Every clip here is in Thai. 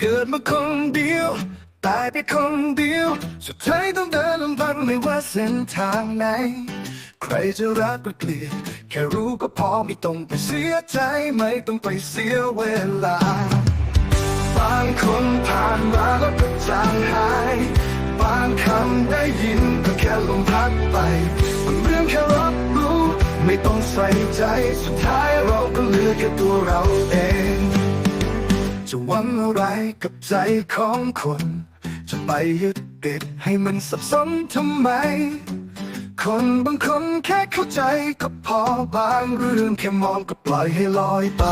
เกิดมาคนเดียว ตายไปคนเดียว สุดท้ายต้องเดินลำพังไม่ว่าเส้นทางไหน ใครจะรักก็เกลียดแค่รู้ก็พอไม่ต้องไปเสียใจไม่ต้องไปเสียเวลา บางคนผ่านมาแล้วก็จางหาย บางคำได้ยินก็แค่ลมพัดไปมันเรื่องแค่รับรู้ ไม่ต้องใส่ใจสุดท้ายเราก็เหลือแค่ตัวเราเอง วังอะไรกับใจของคน จะไปยึดติดให้มันสับสนทำไม คนบางคนแค่เข้าใจก็พอบางเรื่องแค่มองก็ปล่อยให้ลอยไป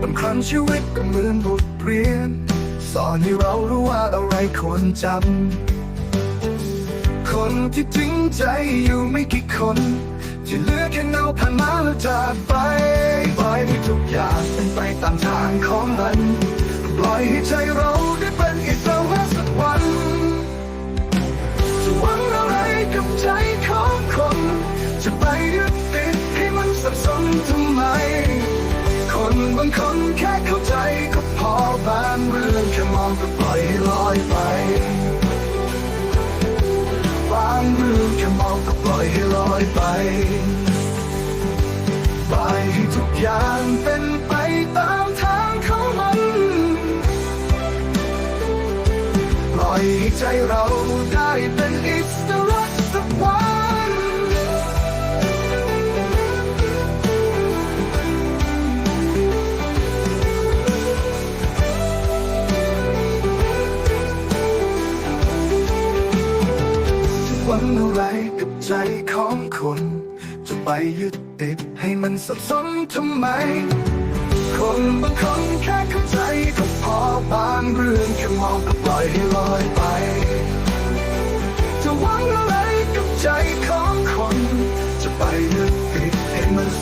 บางครั้งชีวิตก็เหมือนบทเรียน สอนให้เรารู้ว่าอะไรควรจำ คนที่จริงใจอยู่ไม่กี่คน ที่เหลือแค่เงาผ่านมาแล้วจากไปป ของมันปล่อยให้ใจเราได้เป็นอิสระสักวันจะหวังอะไรกับใจของคน จะไปยึดติดให้มันสับสนทำไม คนบางคนแค่เข้าใจก็พอบางเรื่องแค่มองก็ปล่อยให้ลอยไปบางเรื่องแค่มองก็ปล่อยให้ลอยไปปล่อยให้ทุกอย่างเป็น เราได้เป็นอิสระสักวันจะหวังอะไรกับใจของคนจะไปยึดติดให้มันสับสนทำไม คนบางคนแค่เข้าใจก็พอบางเรื่องแค่มองก็ปล่อยให้ลอยไป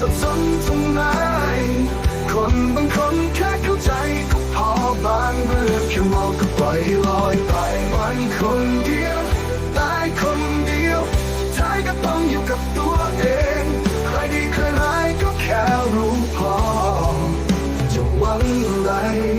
สับสนทำไม คนบางคนแค่เข้าใจก็พอบางเรื่อแค่มองก็ปล่อยลอยไปวันคนเดียวตายคนเดียวท้ายก็ต้องอยู่กับตัวเอง ใครดีใครร้ายก็แค่รู้พอจะหวังอะไร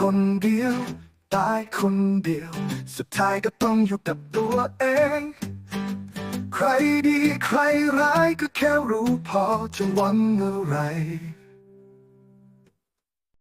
คนเดียว ตายคนเดียว สุดท้ายก็ต้องอยู่กับตัวเอง ใครดีใครร้ายก็แค่รู้พอจะหวังอะไร